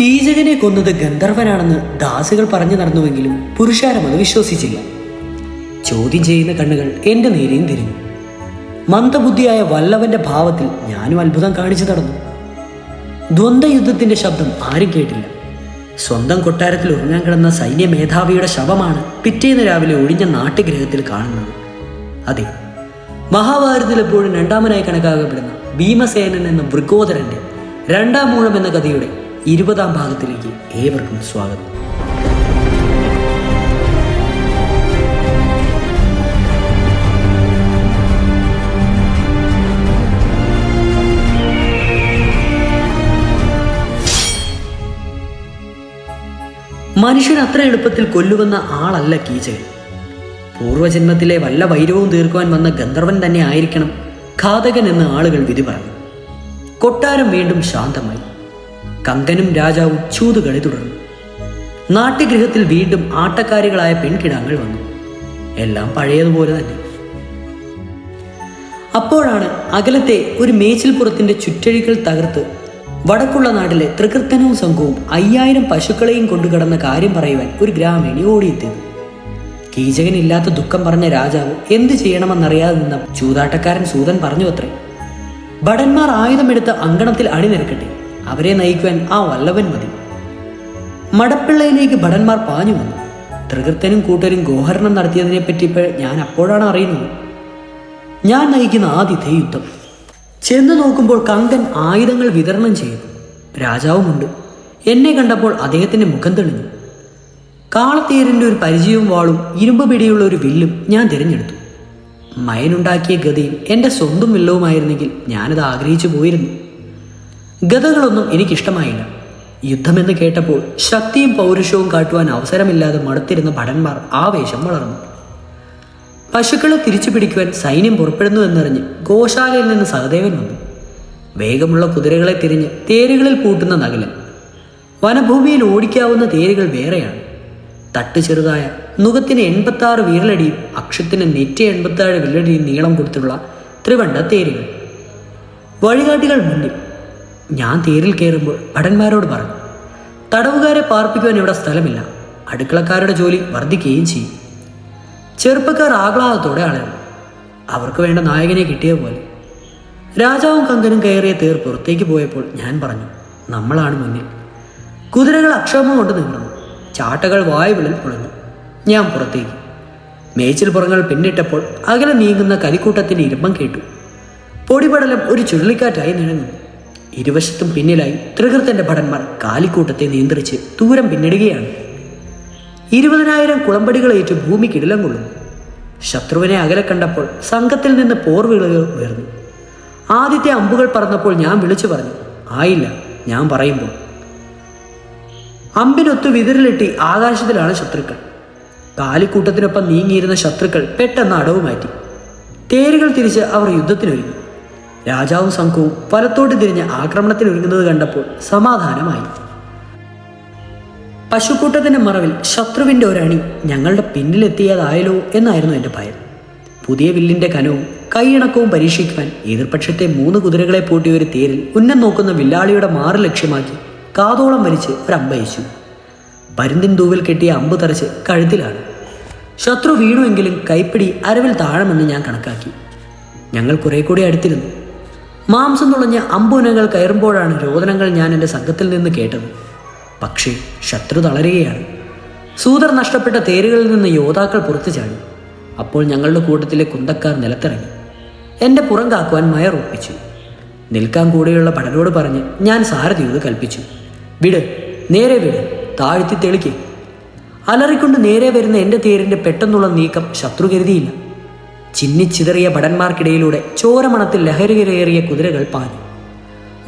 കീചകനെ കൊന്നത് ഗന്ധർവനാണെന്ന് ദാസികൾ പറഞ്ഞു നടന്നുവെങ്കിലും പുരുഷാരം അത് വിശ്വസിച്ചില്ല. ചോദ്യം ചെയ്യുന്ന കണ്ണുകൾ എന്റെ നേരെയും തിരിഞ്ഞു. മന്ദബുദ്ധിയായ വല്ലവന്റെ ഭാവത്തിൽ ഞാനും അത്ഭുതം കാണിച്ചു നടന്നു. ദ്വന്ദ്വയുദ്ധത്തിന്റെ ശബ്ദം ആരും കേട്ടില്ല. സ്വന്തം കൊട്ടാരത്തിൽ ഉറങ്ങാൻ കിടന്ന സൈന്യ മേധാവിയുടെ ശവമാണ് പിറ്റേന്ന് രാവിലെ ഒഴിഞ്ഞ നാട്ടുഗ്രഹത്തിൽ കാണുന്നത്. അതെ മഹാഭാരതത്തിൽ എപ്പോഴും രണ്ടാമനായി കണക്കാക്കപ്പെടുന്ന ഭീമസേനൻ എന്ന വൃക്കോദരന്റെ രണ്ടാം മൂഴം എന്ന കഥയുടെ ഇരുപതാം ഭാഗത്തിലേക്ക് ഏവർക്കും സ്വാഗതം. മനുഷ്യൻ അത്ര എളുപ്പത്തിൽ കൊല്ലുവന്ന ആളല്ല കീചകൻ. പൂർവജന്മത്തിലെ വല്ല വൈരവും തീർക്കുവാൻ വന്ന ഗന്ധർവൻ തന്നെ ആയിരിക്കണം ഘാതകൻ എന്ന് ആളുകൾ വിധി പറഞ്ഞു. കൊട്ടാരം വീണ്ടും ശാന്തമായി. കങ്കനും രാജാവും ചൂതുകളി തുടർന്നു. നാട്യഗൃഹത്തിൽ വീണ്ടും ആട്ടക്കാരികളായ പെൺകിടാങ്ങൾ വന്നു. എല്ലാം പഴയതുപോലെ തന്നെ. അപ്പോഴാണ് അകലത്തെ ഒരു മേച്ചിൽപ്പുറത്തിന്റെ ചുറ്റഴികൾ തകർത്ത് വടക്കുള്ള നാട്ടിലെ തൃകൃത്തനവും സംഘവും അയ്യായിരം പശുക്കളെയും കൊണ്ടുകിടന്ന കാര്യം പറയുവാൻ ഒരു ഗ്രാമീണി ഓടിയെത്തിയത്. കീചകനില്ലാത്ത ദുഃഖം പറഞ്ഞ രാജാവ് എന്തു ചെയ്യണമെന്നറിയാതെ നിന്ന ചൂതാട്ടക്കാരൻ സൂതൻ പറഞ്ഞു അത്രേ ഭടന്മാർ ആയുധമെടുത്ത് അങ്കണത്തിൽ അണിനിരക്കട്ടെ. അവരെ നയിക്കുവാൻ ആ വല്ലവൻ മതി. മടപ്പിള്ളയിലേക്ക് ഭടന്മാർ പാഞ്ഞു വന്നു. തൃകൃത്തനും കൂട്ടരും ഗോഹരണം നടത്തിയതിനെപ്പറ്റി ഇപ്പോൾ ഞാൻ അപ്പോഴാണ് അറിയുന്നത്. ഞാൻ നയിക്കുന്ന ആദ്യത്തെ യുദ്ധം ചെന്ന് നോക്കുമ്പോൾ കങ്കൻ ആയുധങ്ങൾ വിതരണം ചെയ്യുന്നു രാജാവുമുണ്ട്. എന്നെ കണ്ടപ്പോൾ അദ്ദേഹത്തിന്റെ മുഖം തെളിഞ്ഞു. കാളത്തേരിന്റെ ഒരു പരിചയവും വാളും ഇരുമ്പ് പിടിയുള്ള ഒരു വില്ലും ഞാൻ തിരഞ്ഞെടുത്തു. മയനുണ്ടാക്കിയ ഗതിയിൽ എന്റെ സ്വന്തം വില്ലവുമായിരുന്നെങ്കിൽ ഞാനത് ആഗ്രഹിച്ചു പോയിരുന്നു. ഗതകളൊന്നും എനിക്കിഷ്ടമായില്ല. യുദ്ധമെന്ന് കേട്ടപ്പോൾ ശക്തിയും പൗരുഷവും കാട്ടുവാൻ അവസരമില്ലാതെ മടുത്തിരുന്ന ഭടന്മാർ ആവേശം വളർന്നു. പശുക്കളെ തിരിച്ചു പിടിക്കുവാൻ സൈന്യം പുറപ്പെടുന്നു എന്നറിഞ്ഞ് ഗോശാലയിൽ നിന്ന് സഹദേവൻ വന്നു. വേഗമുള്ള കുതിരകളെ തിരിഞ്ഞ് തേരുകളിൽ പൂട്ടുന്ന നഗലൻ വനഭൂമിയിൽ ഓടിക്കാവുന്ന തേരുകൾ വേറെയാണ്. തട്ട് ചെറുതായ നുഖത്തിന് എൺപത്തി ആറ് വീരലടിയും അക്ഷത്തിന് നെറ്റി എൺപത്തി വിരലടിയും നീളം കൊടുത്തുള്ള ത്രിവണ്ട തേരുകൾ. വഴികാട്ടികൾ മുന്നിൽ ഞാൻ തീരിൽ കയറുമ്പോൾ ഭടന്മാരോട് പറഞ്ഞു തടവുകാരെ പാർപ്പിക്കുവാൻ ഇവിടെ സ്ഥലമില്ല. അടുക്കളക്കാരുടെ ജോലി വർദ്ധിക്കുകയും ചെയ്യും. ചെറുപ്പക്കാർ ആഹ്ലാദത്തോടെ ആളാണ് അവർക്ക് വേണ്ട നായകനെ കിട്ടിയ പോലെ. രാജാവും കങ്കനും കയറിയ തേർ പുറത്തേക്ക് പോയപ്പോൾ ഞാൻ പറഞ്ഞു നമ്മളാണ് മുന്നിൽ. കുതിരകൾ അക്ഷമം കൊണ്ട് നിന്നു ചാട്ടകൾ വായുവിളിൽ പുളഞ്ഞു ഞാൻ പുറത്തേക്ക്. മേച്ചിൽ പുറങ്ങൾ പിന്നിട്ടപ്പോൾ അകലെ നീങ്ങുന്ന കരിക്കൂട്ടത്തിന്റെ ഇരുമ്പം കേട്ടു. പൊടിപടലം ഒരു ചുഴലിക്കാറ്റായി നിഴങ്ങുന്നു ഇരുവശത്തും പിന്നിലായി ത്രികൃത്തന്റെ ഭടന്മാർ കാലിക്കൂട്ടത്തെ നിയന്ത്രിച്ച് ദൂരം പിന്നിടുകയാണ്. ഇരുപതിനായിരം കുളമ്പടികളേറ്റ് ഭൂമി കിടിലം കൊള്ളുന്നു ശത്രുവിനെ അകലെ കണ്ടപ്പോൾ സംഘത്തിൽ നിന്ന് പോർവിളകൾ ഉയർന്നു. ആദ്യത്തെ അമ്പുകൾ പറന്നപ്പോൾ ഞാൻ വിളിച്ചു പറഞ്ഞു ആയില്ല ഞാൻ പറയുമ്പോൾ. അമ്പിനൊത്തു വിതിരിലിട്ടി ആകാശത്തിലാണ് ശത്രുക്കൾ. കാലിക്കൂട്ടത്തിനൊപ്പം നീങ്ങിയിരുന്ന ശത്രുക്കൾ പെട്ടെന്ന് അടവ് മാറ്റി തേരുകൾ തിരിച്ച് അവർ യുദ്ധത്തിനൊരുങ്ങി. രാജാവും സംഘവും വലത്തോട്ട് തിരിഞ്ഞ് ആക്രമണത്തിൽ ഒരുങ്ങുന്നത് കണ്ടപ്പോൾ സമാധാനമായി. പശുക്കൂട്ടത്തിന്റെ മറവിൽ ശത്രുവിന്റെ ഒരണി ഞങ്ങളുടെ പിന്നിലെത്തിയതായാലോ എന്നായിരുന്നു എന്റെ ഭയം. പുതിയ വില്ലിന്റെ കനവും കൈയിണക്കവും പരീക്ഷിക്കുവാൻ എതിർപക്ഷത്തെ മൂന്ന് കുതിരകളെ പൂട്ടിയ ഒരു തേരിൽ ഉന്നം നോക്കുന്ന വില്ലാളിയുടെ മാറ് ലക്ഷ്യമാക്കി കാതോളം വലിച്ച് ഒരമ്പയച്ചു. പരുന്തിൻ തൂവിൽ കെട്ടിയ അമ്പ് തറച്ച് കഴുത്തിലാണ് ശത്രു വീണുവെങ്കിലും കൈപ്പിടി അരവിൽ താഴമെന്ന് ഞാൻ കണക്കാക്കി. ഞങ്ങൾ കുറെ കൂടി അടുത്തിരുന്നു. മാംസം തുളഞ്ഞ അമ്പുനകൾ കയറുമ്പോഴാണ് രോദനങ്ങൾ ഞാൻ എന്റെ സംഘത്തിൽ നിന്ന് കേട്ടത്. പക്ഷേ ശത്രു തളരുകയാണ്. സൂതർ നഷ്ടപ്പെട്ട തേരുകളിൽ നിന്ന് യോദ്ധാക്കൾ പുറത്തു ചാടി. അപ്പോൾ ഞങ്ങളുടെ കൂട്ടത്തിലെ കുന്തക്കാർ നിലത്തിറങ്ങി. എന്റെ പുറം കാക്കുവാൻ മയർ ഒപ്പിച്ചു. നിൽക്കാൻ കൂടെയുള്ള പടലോട് പറഞ്ഞ് ഞാൻ സാരഥിയോട് കൽപ്പിച്ചു. വിട് നേരെ വിട് താഴ്ത്തി തെളിക്ക്. അലറിക്കൊണ്ട് നേരെ വരുന്ന എന്റെ തേരിന്റെ പെട്ടെന്നുള്ള നീക്കം ശത്രു കരുതിയില്ല ചിന്നിച്ചിതറിയ ഭടന്മാർക്കിടയിലൂടെ ചോരമണത്തിൽ ലഹരികരേറിയ കുതിരകൾ പാഞ്ഞു.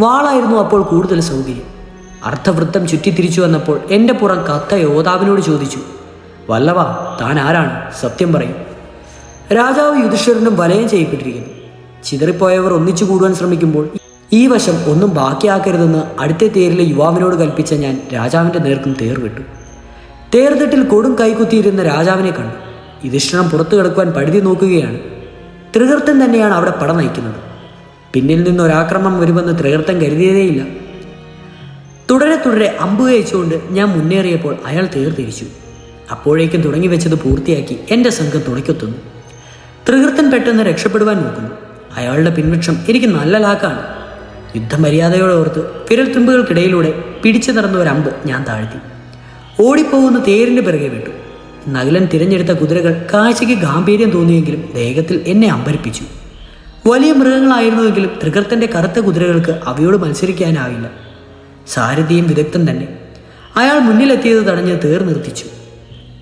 വാളായിരുന്നു അപ്പോൾ കൂടുതൽ സൗകര്യം. അർത്ഥവൃത്തം ചുറ്റിത്തിരിച്ചു വന്നപ്പോൾ എന്റെ പുറം കത്ത യോദ്ധാവിനോട് ചോദിച്ചു വല്ലവ താൻ ആരാണ്? സത്യം പറയും. രാജാവ് യുധിഷ്ഠിരനും വലയം ചെയ്യപ്പെട്ടിരിക്കുന്നു. ചിതറിപ്പോയവർ ഒന്നിച്ചു കൂടുവാൻ ശ്രമിക്കുമ്പോൾ ഈ വശം ഒന്നും ബാക്കിയാക്കരുതെന്ന് അടുത്ത തേരിലെ യുവാവിനോട് കൽപ്പിച്ച ഞാൻ രാജാവിന്റെ നേർക്കും തേർ വിട്ടു. തേർതെട്ടിൽ കൊടും കൈകുത്തിയിരുന്ന രാജാവിനെ കണ്ടു. യുധിഷ്ഠിരം പുറത്തു കിടക്കുവാൻ പഴുതി നോക്കുകയാണ്. ത്രികർത്തൻ തന്നെയാണ് അവിടെ പട നയിക്കുന്നത്. പിന്നിൽ നിന്ന് ഒരാക്രമം വരുമെന്ന് ത്രികർത്തൻ കരുതിയതേയില്ല. തുടരെ തുടരെ അമ്പ് കഴിച്ചുകൊണ്ട് ഞാൻ മുന്നേറിയപ്പോൾ അയാൾ തീർത്തിരിച്ചു. അപ്പോഴേക്കും തുടങ്ങി വെച്ചത് പൂർത്തിയാക്കി എന്റെ സംഘം തുണയ്ക്കൊത്തുന്നു ത്രികൃത്തൻ പെട്ടെന്ന് രക്ഷപ്പെടുവാൻ നോക്കുന്നു. അയാളുടെ പിൻവൃക്ഷം എനിക്ക് നല്ല ലാക്കാണ്. യുദ്ധമര്യാദയോടെ ഓർത്ത് വിരൽത്തുമ്പുകൾക്കിടയിലൂടെ പിടിച്ചു നടന്ന ഒരു അമ്പ് ഞാൻ താഴ്ത്തി. ഓടിപ്പോകുന്ന തേരിന്റെ പിറകെ വിട്ടു. നഗലൻ തിരഞ്ഞെടുത്ത കുതിരകൾ കാഴ്ചയ്ക്ക് ഗാംഭീര്യം തോന്നിയെങ്കിലും വേഗത്തിൽ എന്നെ അമ്പരിപ്പിച്ചു. വലിയ മൃഗങ്ങളായിരുന്നുവെങ്കിലും തൃകർത്തന്റെ കറുത്ത കുതിരകൾക്ക് അവയോട് മത്സരിക്കാനാവില്ല സാരഥിയും വിദഗ്ധൻ തന്നെ അയാൾ മുന്നിലെത്തിയത് തടഞ്ഞ് തേർ നിർത്തിച്ചു.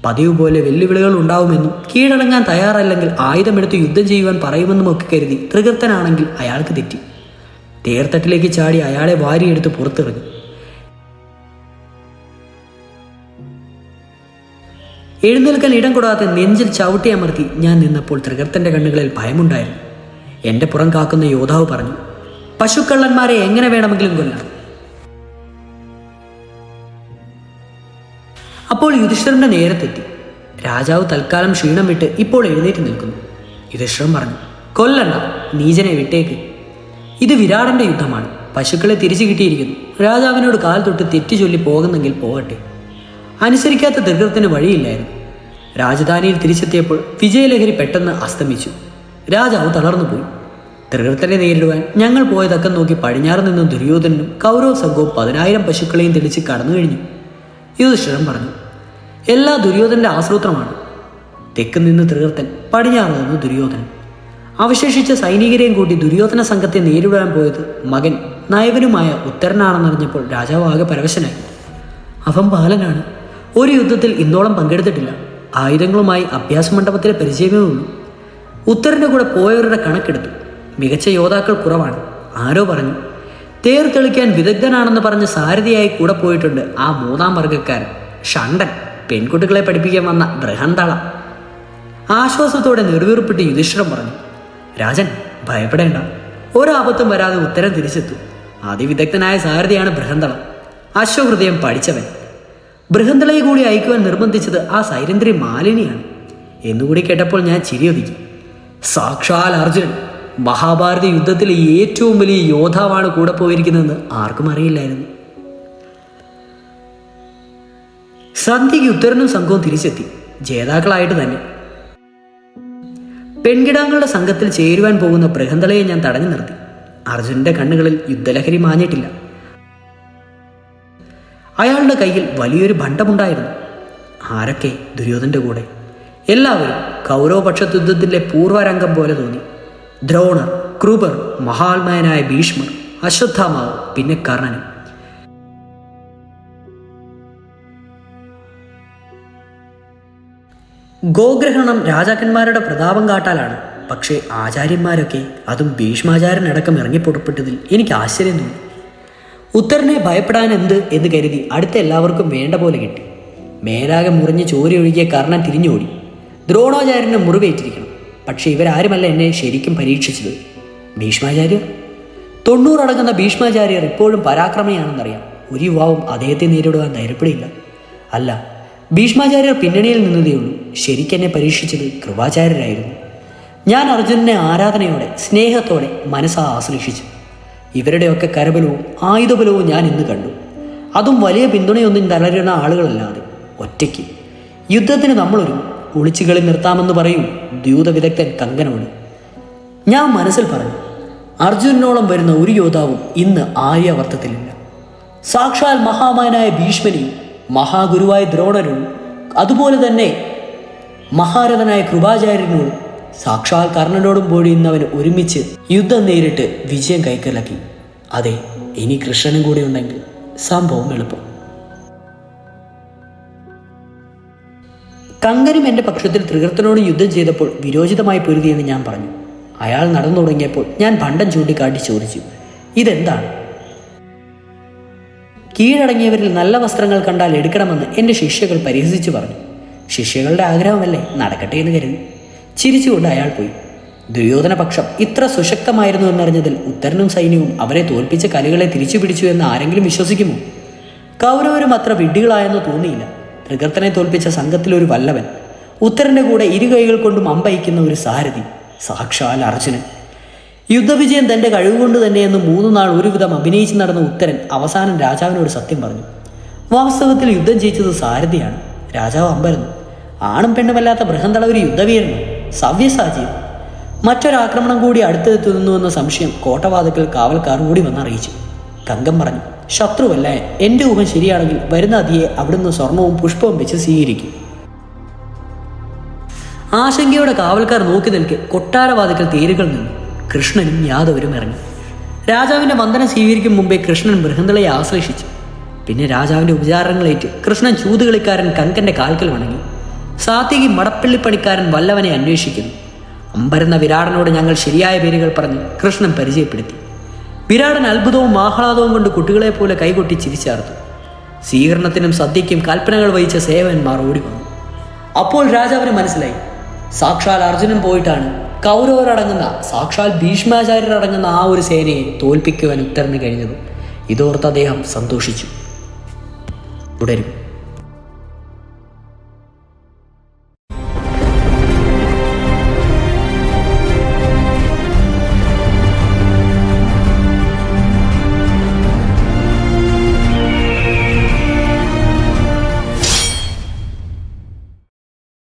പതിവ് പോലെ വെല്ലുവിളികൾ ഉണ്ടാവുമെന്നും കീഴടങ്ങാൻ തയ്യാറല്ലെങ്കിൽ ആയുധമെടുത്ത് യുദ്ധം ചെയ്യുവാൻ പറയുമെന്നും ഒക്കെ കരുതി തൃകർത്തനാണെങ്കിൽ അയാൾക്ക് തെറ്റി. തേർത്തട്ടിലേക്ക് ചാടി അയാളെ വാരിയെടുത്ത് പുറത്തെറിഞ്ഞു എഴുന്നേൽക്കാൻ ഇടം കൂടാതെ നെഞ്ചിൽ ചവിട്ടി അമർത്തി ഞാൻ നിന്നപ്പോൾ തൃകർത്തന്റെ കണ്ണുകളിൽ ഭയമുണ്ടായിരുന്നു. എന്റെ പുറം കാക്കുന്ന യോദ്ധാവ് പറഞ്ഞു പശുക്കള്ളന്മാരെ എങ്ങനെ വേണമെങ്കിലും കൊല്ലാം. അപ്പോൾ യുധിഷ്ഠിരന്റെ നേരത്തെത്തി. രാജാവ് തൽക്കാലം ക്ഷീണം വിട്ട് ഇപ്പോൾ എഴുന്നേറ്റ് നിൽക്കുന്നു. യുധിഷ്ഠിരൻ പറഞ്ഞു കൊല്ലണ്ട നീചനെ വിട്ടേക്ക്. ഇത് വിരാടന്റെ യുദ്ധമാണ്. പശുക്കളെ തിരിച്ചു കിട്ടിയിരിക്കുന്നു. രാജാവിനോട് കാൽ തൊട്ട് തെറ്റി ചൊല്ലി പോകുന്നെങ്കിൽ പോകട്ടെ. അനുസരിക്കാത്ത ദീർഘത്തിന് വഴിയില്ലായിരുന്നു. രാജധാനിയിൽ തിരിച്ചെത്തിയപ്പോൾ വിജയലഹരി പെട്ടെന്ന് അസ്തമിച്ചു. രാജാവ് തളർന്നുപോയി തൃകൃത്തനെ നേരിടുവാൻ ഞങ്ങൾ പോയതക്കം നോക്കി പടിഞ്ഞാറ് നിന്നും ദുര്യോധനനും കൗരവ സംഘവും പതിനായിരം പശുക്കളെയും തെളിച്ച് കടന്നു കഴിഞ്ഞു. യുധിഷ്ഠിരം പറഞ്ഞു എല്ലാ ദുര്യോധന്റെ ആസൂത്രമാണ്. തെക്ക് നിന്ന് തൃകർത്തൻ പടിഞ്ഞാറ് നിന്ന് ദുര്യോധനൻ. അവശേഷിച്ച സൈനികരെയും കൂട്ടി ദുര്യോധന സംഘത്തെ നേരിടാൻ പോയത് മകൻ നയവനുമായ ഉത്തരനാണെന്നറിഞ്ഞപ്പോൾ രാജാവ് ആകെ പരവശനായി. അവൻ ബാലനാണ്. ഒരു യുദ്ധത്തിൽ ഇന്നോളം പങ്കെടുത്തിട്ടില്ല. ആയുധങ്ങളുമായി അഭ്യാസ മണ്ഡപത്തിലെ പരിചയമേ ഉള്ളൂ ഉത്തരന്റെ കൂടെ പോയവരുടെ കണക്കെടുത്തു. മികച്ച യോദ്ധാക്കൾ കുറവാണ്. ആരോ പറഞ്ഞു തേർ തെളിക്കാൻ വിദഗ്ധനാണെന്ന് പറഞ്ഞ് സാരഥിയായി കൂടെ പോയിട്ടുണ്ട് ആ മൂന്നാം വർഗക്കാരൻ ഷണ്ടൻ പെൺകുട്ടികളെ പഠിപ്പിക്കാൻ വന്ന ബൃഹന്തള. ആശ്വാസത്തോടെ നെടുവീർപ്പിട്ട് യുധിഷ്ഠിരം പറഞ്ഞു രാജൻ ഭയപ്പെടേണ്ട. ഒരാപത്തും വരാതെ ഉത്തരം തിരിച്ചെത്തും. അതിവിദഗ്ധനായ സാരഥിയാണ് ബൃഹന്തള. അശ്വഹൃദയം പഠിച്ചവൻ. ബൃഹന്തളയെ കൂടി അയക്കുവാൻ നിർബന്ധിച്ചത് ആ സൈരന്ധ്രി മാലിനിയാണ്. എന്നുകൂടി കേട്ടപ്പോൾ ഞാൻ ചിരിയൊതുക്കി സാക്ഷാൽ അർജുനൻ മഹാഭാരത യുദ്ധത്തിലെ ഏറ്റവും വലിയ യോദ്ധാവാണ് കൂടെ പോയിരിക്കുന്നതെന്ന് ആർക്കും അറിയില്ലായിരുന്നു. സന്ധ്യയ്ക്ക് ഉത്തരനും സംഘവും തിരിച്ചെത്തി. ജേതാക്കളായിട്ട് തന്നെ. പെൺകിടാങ്ങളുടെ സംഘത്തിൽ ചേരുവാൻ പോകുന്ന ബൃഹന്തളയെ ഞാൻ തടഞ്ഞു നിർത്തി. അർജുനന്റെ കണ്ണുകളിൽ യുദ്ധലഹരി മാഞ്ഞിട്ടില്ല. അയാളുടെ കയ്യിൽ വലിയൊരു ഭണ്ഡമുണ്ടായിരുന്നു ആരൊക്കെ? ദുര്യോധന്റെ കൂടെ. എല്ലാവരും കൗരവപക്ഷ യുദ്ധത്തിന്റെ പൂർവരംഗം പോലെ തോന്നി. ദ്രോണർ കൃപർ മഹാത്മാനായ ഭീഷ്മർ അശ്വത്ഥാമാവ് പിന്നെ കർണനും ഗോഗ്രഹണം രാജാക്കന്മാരുടെ പ്രതാപം കാട്ടാലാണ്. പക്ഷേ ആചാര്യന്മാരൊക്കെ അതും ഭീഷ്മാചാര്യനടക്കം ഇറങ്ങിപ്പുറപ്പെട്ടതിൽ എനിക്ക് ആശ്ചര്യം തോന്നി. ഉത്തരനെ ഭയപ്പെടാൻ എന്ത് എന്ന് കരുതി അടുത്ത എല്ലാവർക്കും വേണ്ട പോലെ കിട്ടി. മേലാകെ മുറിഞ്ഞ് ചോരി ഒഴുകിയ കർണൻ തിരിഞ്ഞോടി. ദ്രോണാചാര്യന് മുറിവേറ്റിരിക്കണം. പക്ഷേ ഇവരാരുമല്ല എന്നെ ശരിക്കും പരീക്ഷിച്ചത്. ഭീഷ്മാചാര്യർ? തൊണ്ണൂറടങ്ങുന്ന ഭീഷ്മാചാര്യർ ഇപ്പോഴും പരാക്രമിയാണെന്നറിയാം. ഒരു യുവാവും അദ്ദേഹത്തെ നേരിടുവാൻ ധൈര്യപ്പെടില്ല. അല്ല ഭീഷ്മാചാര്യർ പിന്നണിയിൽ നിന്നതേയുള്ളൂ ശരിക്കെന്നെ പരീക്ഷിച്ചത് കൃപാചാര്യരായിരുന്നു. ഞാൻ അർജുനനെ ആരാധനയോടെ സ്നേഹത്തോടെ മനസ്സാ ആശ്ലേഷിച്ചു. ഇവരുടെയൊക്കെ കരബലവും ആയുധബലവും ഞാൻ ഇന്ന് കണ്ടു. അതും വലിയ പിന്തുണയൊന്നും തളരുന്ന ആളുകളല്ലാതെ ഒറ്റയ്ക്ക്. യുദ്ധത്തിന് നമ്മളൊരു ഒളിച്ചുകളി നിർത്താമെന്ന് പറയും ദ്യൂത വിദഗ്ധൻ കങ്കനോട്. ഞാൻ മനസ്സിൽ പറഞ്ഞു അർജുനനോളം വരുന്ന ഒരു യോദ്ധാവും ഇന്ന് ആര്യവർത്തത്തിലില്ല. സാക്ഷാൽ മഹാമാനായ ഭീഷ്മനെയും മഹാഗുരുവായ ദ്രോണരും അതുപോലെ തന്നെ മഹാരഥനായ കൃപാചാര്യനോടും സാക്ഷാൽ കർണനോടും പൊഴിയുന്നവൻ ഒരുമിച്ച് യുദ്ധം നേരിട്ട് വിജയം കൈക്കലാക്കി. അതെ ഇനി കൃഷ്ണനും കൂടെ ഉണ്ടെങ്കിൽ സംഭവം എളുപ്പം. കങ്കരും എന്റെ പക്ഷത്തിൽ ത്രികൃത്തനോട് യുദ്ധം ചെയ്തപ്പോൾ വിരോചിതമായി പൊരുതിയെന്ന് ഞാൻ പറഞ്ഞു. അയാൾ നടന്നു തുടങ്ങിയപ്പോൾ ഞാൻ ഭണ്ടം ചൂണ്ടിക്കാട്ടി ചോദിച്ചു ഇതെന്താണ്? കീഴടങ്ങിയവരിൽ നല്ല വസ്ത്രങ്ങൾ കണ്ടാൽ എടുക്കണമെന്ന് എന്റെ ശിഷ്യകൾ പരിഹസിച്ചു പറഞ്ഞു. ശിഷ്യകളുടെ ആഗ്രഹമല്ലേ നടക്കട്ടെ എന്ന് കരുതി. ചിരിച്ചുകൊണ്ട് അയാൾ പോയി. ദുര്യോധന പക്ഷം ഇത്ര സുശക്തമായിരുന്നു എന്നറിഞ്ഞതിൽ ഉത്തരനും സൈന്യവും അവരെ തോൽപ്പിച്ച കലികളെ തിരിച്ചു പിടിച്ചു എന്ന് ആരെങ്കിലും വിശ്വസിക്കുമോ? കൗരവരും അത്ര വിഡ്ഢികളായെന്ന് തോന്നിയില്ല. തൃകർത്തനെ തോൽപ്പിച്ച സംഘത്തിലൊരു വല്ലവൻ ഉത്തരന്റെ കൂടെ ഇരു കൈകൾ കൊണ്ടും അമ്പയിക്കുന്ന ഒരു സാരഥി സാക്ഷാൽ അർജുനൻ. യുദ്ധവിജയം തന്റെ കഴിവുകൊണ്ട് തന്നെയെന്ന് മൂന്നു നാൾ ഒരുവിധം അഭിനയിച്ച് നടന്ന ഉത്തരൻ അവസാനം രാജാവിനോട് സത്യം പറഞ്ഞു. വാസ്തവത്തിൽ യുദ്ധം ജയിച്ചത് സാരഥിയാണ്. രാജാവ് അമ്പരന്നു. ആണും പെണ്ണുമല്ലാത്ത ബൃഹന്തള ഒരു യുദ്ധവീരനോ സവ്യസാചിയോ മറ്റൊരാക്രമണം കൂടി അടുത്തെത്തുന്നുവെന്ന സംശയം കോട്ടവാതക്കൽ കാവൽക്കാർ കൂടി വന്നറിയിച്ചു കങ്കം പറഞ്ഞു ശത്രുവല്ല എന്റെ ഊഹം ശരിയാണെങ്കിൽ വരുന്ന അതിയെ അവിടുന്ന് സ്വർണവും പുഷ്പവും വെച്ച് സ്വീകരിക്കും. ആശങ്കയോടെ കാവൽക്കാർ നോക്കി നിൽക്കെ കൊട്ടാരവാതിക്കൽ തേരുകൾ നിന്നു. കൃഷ്ണനും യാദവരും ഇറങ്ങി. രാജാവിന്റെ വന്ദനം സ്വീകരിക്കും മുമ്പേ കൃഷ്ണൻ ബൃഹന്തളയെ ആശ്ലേഷിച്ചു പിന്നെ രാജാവിന്റെ ഉപചാരങ്ങളേറ്റ് കൃഷ്ണൻ ചൂതുകളിക്കാരൻ കങ്കന്റെ കാൽക്കൽ വണങ്ങി. സാത്വികി മടപ്പള്ളിപ്പണിക്കാരൻ വല്ലവനെ അന്വേഷിക്കുന്നു. അമ്പരന്ന വിരാടനോട് ഞങ്ങൾ ശരിയായ പേരുകൾ പറഞ്ഞ് കൃഷ്ണൻ പരിചയപ്പെടുത്തി. വിരാടൻ അത്ഭുതവും ആഹ്ലാദവും കൊണ്ട് കുട്ടികളെ പോലെ കൈകൊട്ടി ചിരിച്ചാർത്തു. സ്വീകരണത്തിനും സദ്യയ്ക്കും കൽപ്പനകൾ വഹിച്ച സേവന്മാർ ഓടി വന്നു അപ്പോൾ രാജാവിന് മനസ്സിലായി. സാക്ഷാൽ അർജുനൻ പോയിട്ടാണ് കൗരവരടങ്ങുന്ന സാക്ഷാൽ ഭീഷ്മാചാര്യരടങ്ങുന്ന ആ ഒരു സേനയെ തോൽപ്പിക്കുവാൻ ഉത്തരന് കഴിഞ്ഞത്. ഇതോർത്ത് അദ്ദേഹം സന്തോഷിച്ചു. തുടരും.